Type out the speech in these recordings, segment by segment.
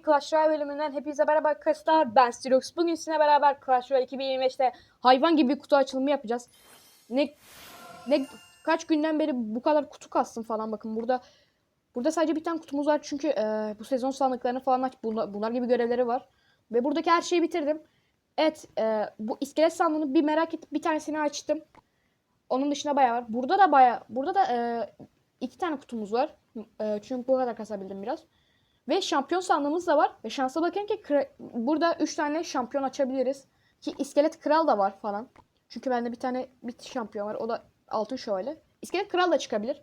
bir Clash Royale bölümünden hepinize merhaba arkadaşlar. Ben Stirox. Bugün sizinle beraber Clash Royale 2025'te hayvan gibi bir kutu açılımı yapacağız. Ne ne kaç günden beri bu kadar kutu kastım falan bakın burada burada sadece bir tane kutumuz var çünkü e, bu sezon sandıklarını falan aç bunlar, bunlar gibi görevleri var. Ve buradaki her şeyi bitirdim. Evet e, bu iskelet sandığını bir merak edip bir tanesini açtım. Onun dışında bayağı var. Burada da bayağı burada da e, iki tane kutumuz var. E, çünkü bu kadar kasabildim biraz. Ve şampiyon sandığımız da var. Ve şansa bakın ki burada 3 tane şampiyon açabiliriz. Ki iskelet kral da var falan. Çünkü bende bir tane bir şampiyon var. O da altın şöyle. İskelet kral da çıkabilir.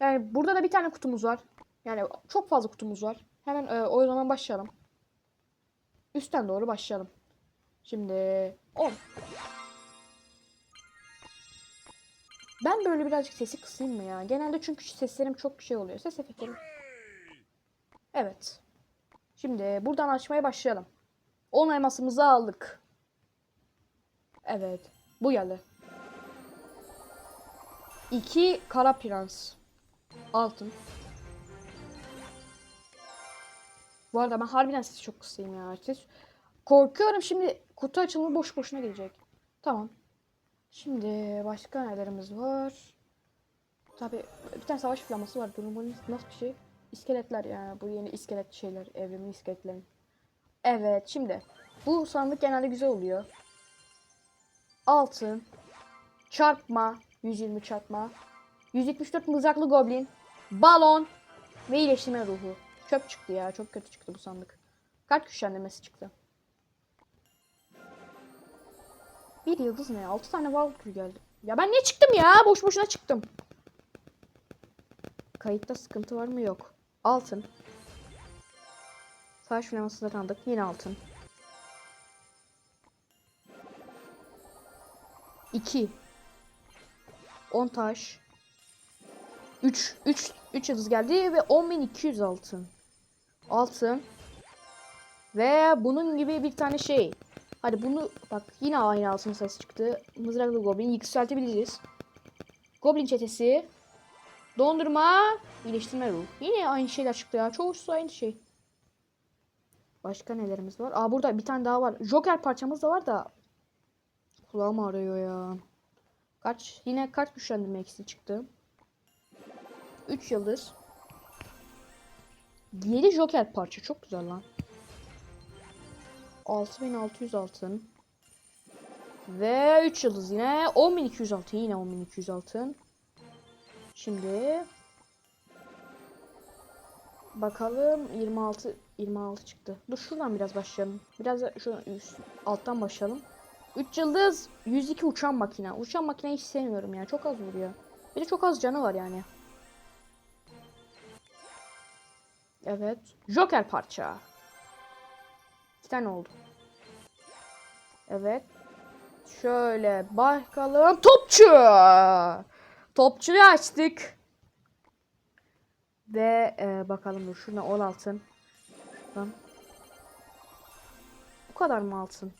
Yani burada da bir tane kutumuz var. Yani çok fazla kutumuz var. Hemen e, o zaman başlayalım. Üstten doğru başlayalım. Şimdi 10. Ben böyle birazcık sesi kısayım mı ya? Genelde çünkü seslerim çok şey oluyor. Ses efektlerim. Evet. Şimdi buradan açmaya başlayalım. 10 elmasımızı aldık. Evet. Bu geldi. 2 kara prens. Altın. Bu arada ben harbiden sesi çok kısayım ya. Ses... Korkuyorum şimdi kutu açılımı boş boşuna gelecek. Tamam. Şimdi başka nelerimiz var? Tabi bir tane savaş flaması var. Durum nasıl bir şey? İskeletler yani bu yeni iskelet şeyler, evrimli iskeletlerin. Evet şimdi bu sandık genelde güzel oluyor. Altın, çarpma, 120 çarpma, 174 mızraklı goblin, balon ve iyileştirme ruhu. Çöp çıktı ya çok kötü çıktı bu sandık. Kart güçlendirmesi çıktı. Bir yıldız ne? 6 tane Valkyrie geldi. Ya ben niye çıktım ya? Boş boşuna çıktım. Kayıtta sıkıntı var mı? Yok. Altın. Savaş flamasını tanıdık. Yine altın. 2 10 taş 3 3 3 yıldız geldi ve 10200 altın. Altın. Ve bunun gibi bir tane şey. Hadi bunu bak yine aynı altın sayısı çıktı. Mızraklı Goblin yükseltebiliriz. Goblin çetesi. Dondurma. iyileştirme ruh. Yine aynı şeyler çıktı ya. Çoğusu aynı şey. Başka nelerimiz var? Aa burada bir tane daha var. Joker parçamız da var da. Kulağım ağrıyor ya. Kaç? Yine kart güçlendirme eksi çıktı. 3 yıldız. 7 Joker parça. Çok güzel lan. 6600 altın. Ve 3 yıldız yine. 10200 altın. Yine 10200 altın. Şimdi bakalım 26 26 çıktı. Dur şuradan biraz başlayalım. Biraz da şu üst, alttan başlayalım. 3 yıldız 102 uçan makine. Uçan makine hiç sevmiyorum ya. Çok az vuruyor. Bir de çok az canı var yani. Evet. Joker parça. İki tane oldu. Evet. Şöyle bakalım. Topçu. Topçuyu açtık. Ve e, bakalım dur şuna 10 altın. Şuradan. Bu kadar mı altın?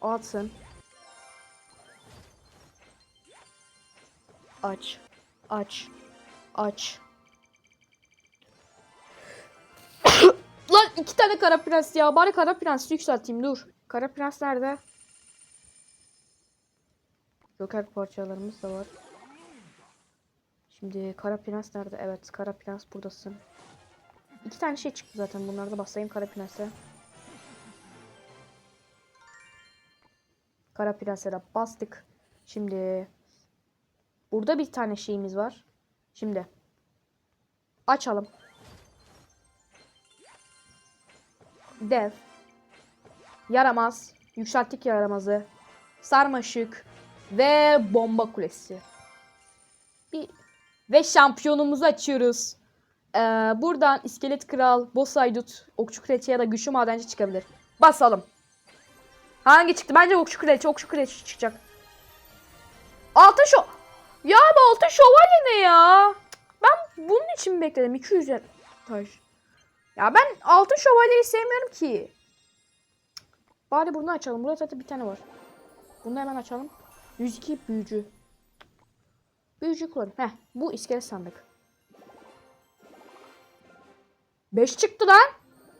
Altın. Aç. Aç. Aç. Lan iki tane kara prens ya. Bari kara prensi yükselteyim dur. Kara prens nerede? Joker parçalarımız da var. Şimdi kara prens nerede? Evet kara prens buradasın. İki tane şey çıktı zaten. Bunları da basayım kara prense. Kara prense de bastık. Şimdi burada bir tane şeyimiz var. Şimdi açalım. Dev. Yaramaz. Yükselttik yaramazı. Sarmaşık. Ve bomba kulesi. Bir ve şampiyonumuzu açıyoruz. Ee, buradan iskelet kral, boss haydut, okçu kraliçe ya da güçlü madenci çıkabilir. Basalım. Hangi çıktı? Bence okçu kraliçe, okçu kraliçe çıkacak. Altın şo... Ya bu altın şövalye ne ya? Ben bunun için bekledim. 200 taş. Ya ben altın şövalyeyi sevmiyorum ki. Bari bunu açalım. Burada zaten bir tane var. Bunu hemen açalım. 102 büyücü. Büyücü kullanın. Heh bu iskelet sandık. 5 çıktı lan.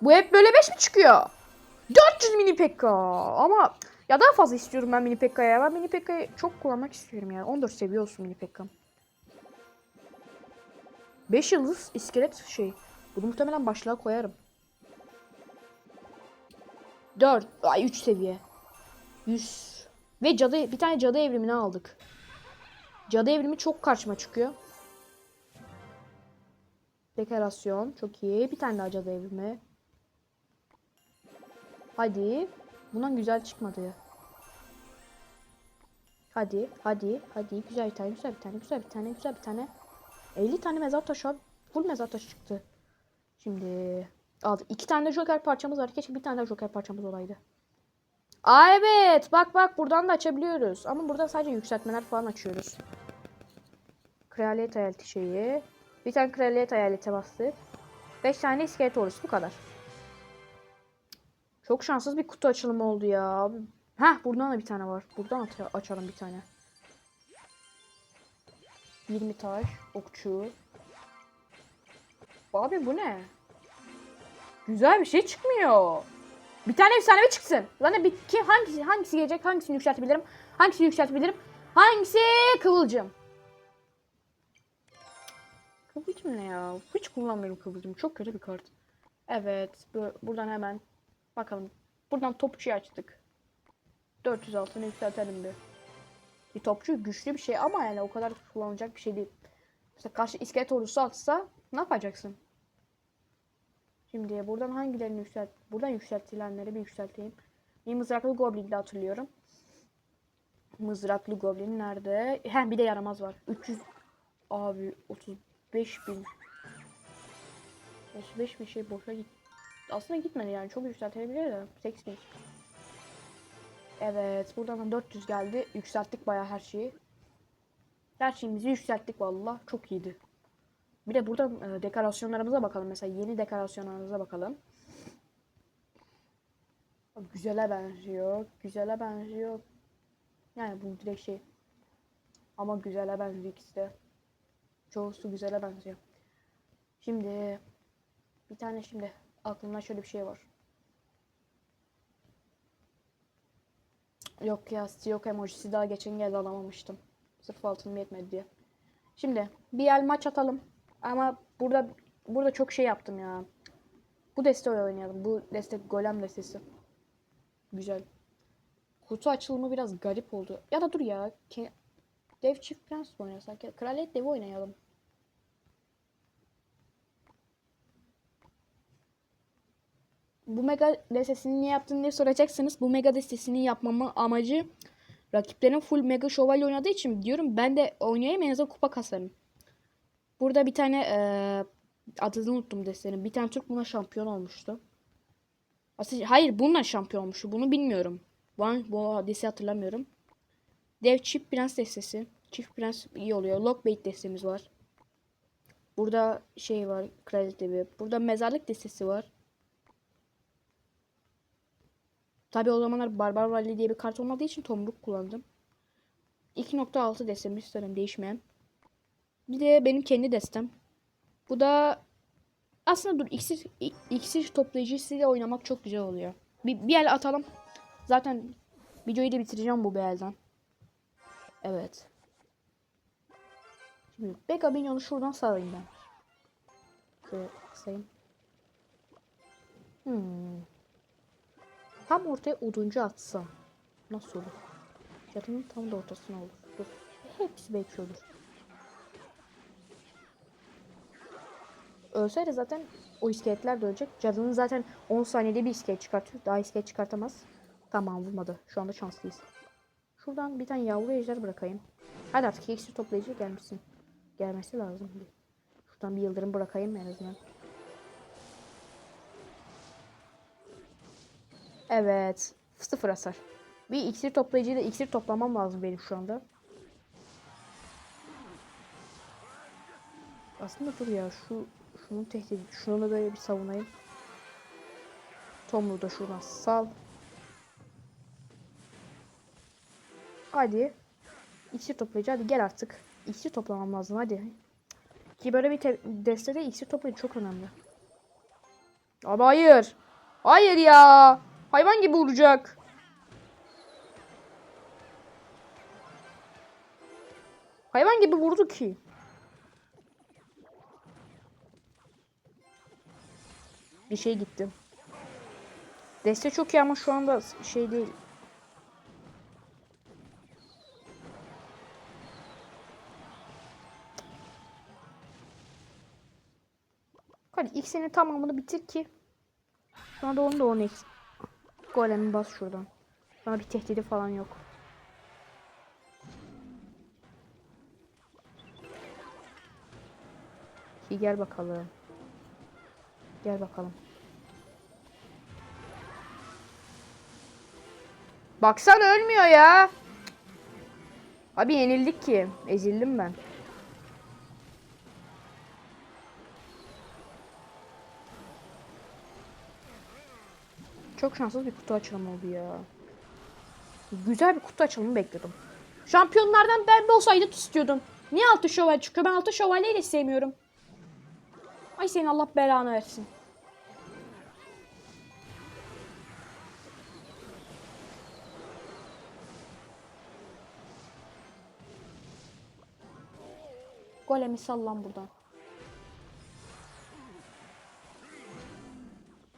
Bu hep böyle 5 mi çıkıyor? 400 mini pekka ama ya daha fazla istiyorum ben mini pekka'ya. Ben mini pekka'yı çok kullanmak istiyorum ya. 14 seviye olsun mini pekkam. 5 yıldız iskelet şey. Bunu muhtemelen başlığa koyarım. 4 ay 3 seviye. 100 ve cadı bir tane cadı evrimini aldık. Cadı evrimi çok karşıma çıkıyor. Dekorasyon çok iyi. Bir tane daha cadı evrimi. Hadi. Bundan güzel çıkmadı. Hadi, hadi, hadi. Güzel bir tane, güzel bir tane, güzel bir tane, güzel bir tane. 50 tane mezar taşı var. Full mezar taşı çıktı. Şimdi aldık. İki tane de joker parçamız var. Keşke bir tane de joker parçamız olaydı. Aa evet. Bak bak buradan da açabiliyoruz. Ama burada sadece yükseltmeler falan açıyoruz. Kraliyet hayaleti şeyi. Bir tane kraliyet hayalete bastık. 5 tane iskelet orası bu kadar. Çok şanssız bir kutu açılımı oldu ya. Heh buradan da bir tane var. Buradan açalım bir tane. 20 taş, okçu. Abi bu ne? Güzel bir şey çıkmıyor. Bir tane efsanevi çıksın. Lan bir kim hangisi hangisi gelecek? Hangisini yükseltebilirim? Hangisini yükseltebilirim? Hangisi kıvılcım? Kıvılcım ne ya? Hiç kullanmıyorum kıvılcım. Çok kötü bir kart. Evet. bu- buradan hemen bakalım. Buradan topçuyu açtık. 400 altını yükseltelim bir. Bir topçu güçlü bir şey ama yani o kadar kullanılacak bir şey değil. Mesela karşı iskelet ordusu atsa ne yapacaksın? Şimdi buradan hangilerini yükselt... Buradan yükseltilenleri bir yükselteyim. Bir mızraklı goblin de hatırlıyorum. Mızraklı goblin nerede? He bir de yaramaz var. 300 abi 35 bin. 35 bin şey boşa git. Aslında gitmedi yani çok yükseltebilir de. 8000. Evet buradan da 400 geldi. Yükselttik bayağı her şeyi. Her şeyimizi yükselttik valla. Çok iyiydi. Bir de burada e, dekorasyonlarımıza bakalım. Mesela yeni dekorasyonlarımıza bakalım. Güzele benziyor. Güzele benziyor. Yani bu direkt şey. Ama güzele benziyor ikisi de. Çoğusu güzele benziyor. Şimdi bir tane şimdi aklımda şöyle bir şey var. Yok ya yok emojisi daha geçen geldi alamamıştım. Sırf altınım yetmedi diye. Şimdi bir el maç atalım. Ama burada burada çok şey yaptım ya. Bu desteği oynayalım. Bu destek golem destesi. Güzel. Kutu açılımı biraz garip oldu. Ya da dur ya. Dev çift prens mi oynasak? Ya, Kraliyet devi oynayalım. Bu mega destesini niye yaptın diye soracaksınız. Bu mega destesini yapmamın amacı rakiplerin full mega şövalye oynadığı için diyorum ben de oynayayım en azından kupa kasarım. Burada bir tane eee adını unuttum destenin. Bir tane Türk buna şampiyon olmuştu. Aslında, hayır bununla şampiyon olmuştu. Bunu bilmiyorum. Bu, bu hadisi hatırlamıyorum. Dev çift prens destesi. Çift prens iyi oluyor. Lockbait destemiz var. Burada şey var. Kraliyet devi. Burada mezarlık destesi var. Tabi o zamanlar Barbar Rally diye bir kart olmadığı için tomruk kullandım. 2.6 destemiz sanırım değişmeyen. Bir de benim kendi destem. Bu da aslında dur iksir, iksir toplayıcısıyla oynamak çok güzel oluyor. Bir, bir el atalım. Zaten videoyu da bitireceğim bu bir elden. Evet. Şimdi Bega Minyon'u şuradan sarayım ben. Şöyle sayayım. Hmm. Tam ortaya oduncu atsam. Nasıl olur? Cadının tam da ortasına olur. Dur. Hepsi belki olur. Ölseydi zaten o iskeletler de ölecek. Cadının zaten 10 saniyede bir iskelet çıkartıyor. Daha iskelet çıkartamaz. Tamam vurmadı. Şu anda şanslıyız. Şuradan bir tane yavru ejder bırakayım. Hadi artık iksir toplayıcı gelmişsin. Gelmesi lazım. Şuradan bir yıldırım bırakayım en azından. Evet. Sıfır hasar. Bir iksir toplayıcıyla iksir toplamam lazım benim şu anda. Aslında dur ya şu şunun tehdit şunu da böyle bir savunayım. Tomru da şuradan sal. Hadi. İksir toplayıcı hadi gel artık. İksir toplamam lazım hadi. Ki böyle bir te- destede iksir toplayıcı çok önemli. Abi hayır. Hayır ya. Hayvan gibi vuracak. Hayvan gibi vurdu ki. Bir şey gitti. Deste çok iyi ama şu anda şey değil. Hadi X'inin tamamını bitir ki. Sonra da onu da 10 X. Golemi bas şuradan. Sonra bir tehdidi falan yok. İyi gel bakalım. Gel bakalım. Baksana ölmüyor ya. Abi yenildik ki. Ezildim ben. Çok şanssız bir kutu açılımı oldu ya. Güzel bir kutu açılımı bekliyordum. Şampiyonlardan ben olsaydı istiyordum. Niye altı şövalye çıkıyor? Ben altı şövalyeyi de sevmiyorum. Ay senin Allah belanı versin. Golemi sallan buradan.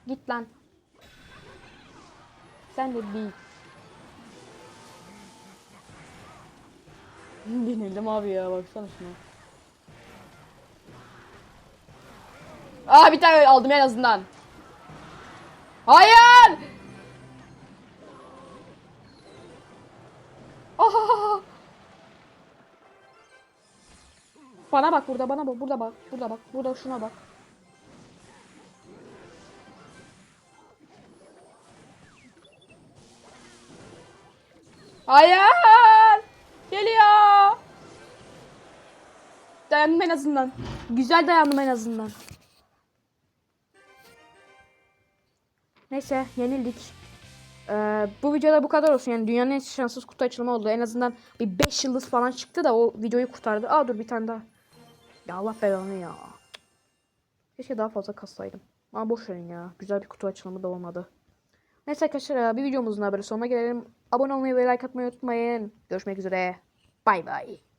Git lan. Sen de bir. Yenildim abi ya baksana şuna. Aa bir tane aldım en azından. Hayır! Aa! Bana bak burada bana bak burada bak burada bak burada şuna bak. Hayır! Geliyor! Dayandım en azından. Güzel dayandım en azından. Neyse yenildik. Ee, bu videoda bu kadar olsun. Yani dünyanın en şanssız kutu açılımı oldu. En azından bir 5 yıldız falan çıktı da o videoyu kurtardı. Aa dur bir tane daha. Ya Allah belanı ya. Keşke daha fazla kassaydım. Ama boş ya. Güzel bir kutu açılımı da olmadı. Neyse arkadaşlar bir videomuzun haberi sonuna gelelim. Abone olmayı ve like atmayı unutmayın. Görüşmek üzere. Bay bay.